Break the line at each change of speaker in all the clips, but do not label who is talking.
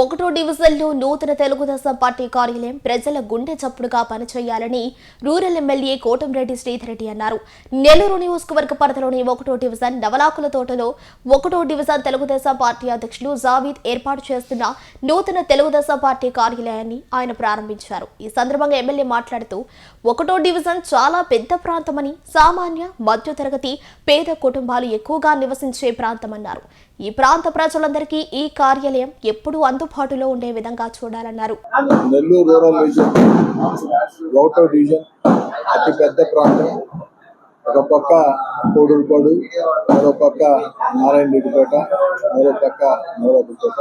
ఒకటో డివిజన్లో నూతన తెలుగుదేశం పార్టీ కార్యాలయం ప్రజల గుండె చప్పుడుగా పనిచేయాలని రూరల్ ఎమ్మెల్యే కోటంరెడ్డి శ్రీధర్ రెడ్డి అన్నారు. నెల్లూరు నియోజకవర్గ పరిధిలోని ఒకటో డివిజన్ నవలాకుల తోటలో ఒకటో డివిజన్ తెలుగుదేశం పార్టీ అధ్యక్షులు జావీద్ ఏర్పాటు చేస్తున్న నూతన తెలుగుదేశం పార్టీ కార్యాలయాన్ని ఆయన ప్రారంభించారు. ఈ సందర్భంగా ఎమ్మెల్యే మాట్లాడుతూ ఒకటో డివిజన్ చాలా పెద్ద ప్రాంతమని సామాన్య మధ్యతరగతి పేద కుటుంబాలు ఎక్కువగా నివసించే ప్రాంతమన్నారు. ఈ ప్రాంత ప్రజలందరికీ ఈ కార్యాలయం ఎప్పుడూ అందుబాటులో ఉండే విధంగా చూడాలన్నారు.
నెల్లూరు రూరల్ డివిజన్ డివిజన్ అతి పెద్ద ప్రాంతం. ఒక పక్క కోడూరుపాడు మరో పక్క నారాయణ రెడ్డిపేట మరో పక్క నవలాకులపేట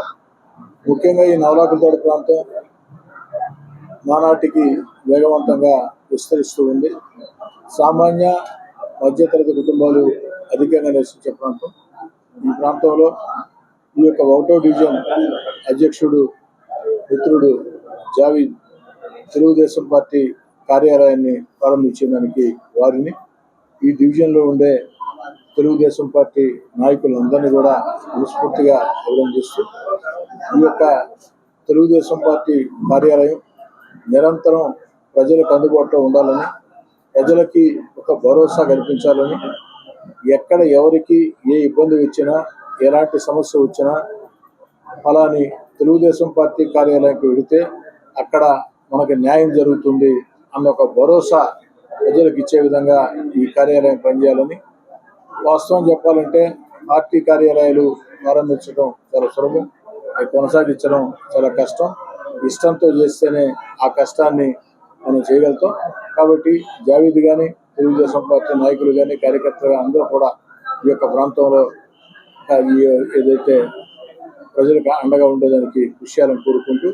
ముఖ్యంగా ఈ నవలాకులపేట ప్రాంతం నానాటికి వేగవంతంగా విస్తరిస్తూ ఉంది. సామాన్య మధ్యతరగతి కుటుంబాలు అధికంగా నివసించే ప్రాంతం. ప్రాంతంలో ఈ యొక్క ఒకటో డివిజన్ అధ్యక్షుడు మిత్రుడు జావీద్ తెలుగుదేశం పార్టీ కార్యాలయాన్ని ప్రారంభించడానికి వారిని. ఈ డివిజన్లో ఉండే తెలుగుదేశం పార్టీ నాయకులందరినీ కూడా మనస్ఫూర్తిగా అభినందిస్తూ ఈ యొక్క తెలుగుదేశం పార్టీ కార్యాలయం నిరంతరం ప్రజలకు అందుబాటులో ఉండాలని ప్రజలకి ఒక భరోసా కల్పించాలని ఎక్కడ ఎవరికి ఏ ఇబ్బంది వచ్చినా ఎలాంటి సమస్య వచ్చినా ఫలాని తెలుగుదేశం పార్టీ కార్యాలయానికి వెళితే అక్కడ మనకు న్యాయం జరుగుతుంది అన్న ఒక భరోసా ప్రజలకు ఇచ్చే విధంగా ఈ కార్యాలయం పనిచేయాలని వాస్తవం చెప్పాలంటే పార్టీ కార్యాలయాలు ప్రారంభించడం చాలా సులభం. అవి కొనసాగించడం చాలా కష్టం. ఇష్టంతో చేస్తేనే ఆ కష్టాన్ని మనం చేయగలుగుతాం. కాబట్టి జావేద్ కానీ తెలుగుదేశం పార్టీ నాయకులు కానీ కార్యకర్తలు కానీ అందరూ కూడా ఈ యొక్క ప్రాంతంలో ఏదైతే ప్రజలకు అండగా ఉండేదానికి విషయాలను కోరుకుంటూ